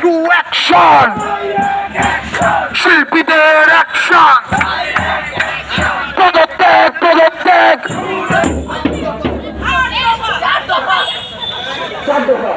To action শিল্পীদের action পদত্যাগ পদত্যাগ চার দফা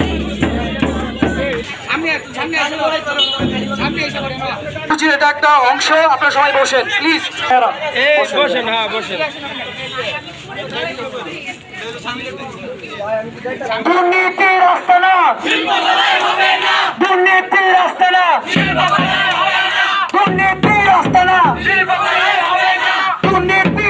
একটা অংশ আপনারা সবাই বসেন প্লিজ বসেন হ্যাঁ বসেন। দুর্নীতি রাস্তা না। দুর্নীতি রাস্তা না। দুর্নীতি রাস্তা না। দুর্নীতি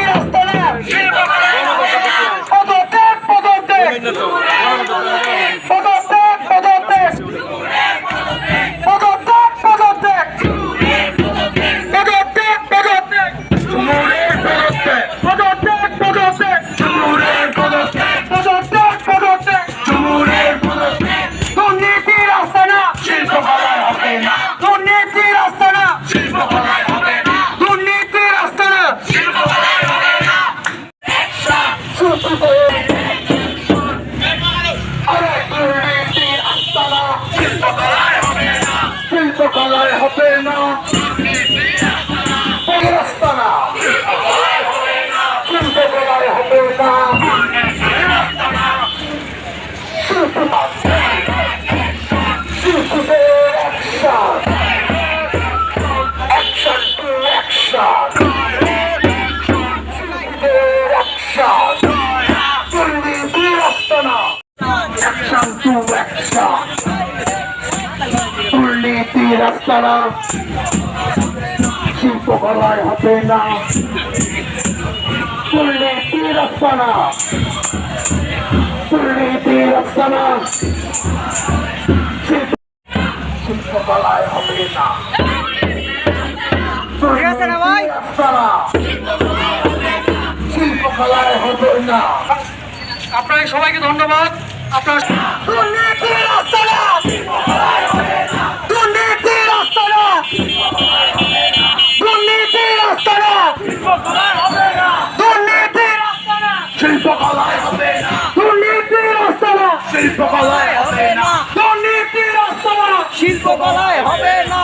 শিল্পকলায় হবে না একটা দুর্নীতি রাস্তারা শিল্পকলায় হবে না দুর্নীতি রাস্তারা দুর্নীতি রাস্তারা শিল্পকলায় হবে না আপনাকে সবাইকে ধন্যবাদ। শিল্পকলায় হবে না দুর্নীতির শিল্পকলায় হবে না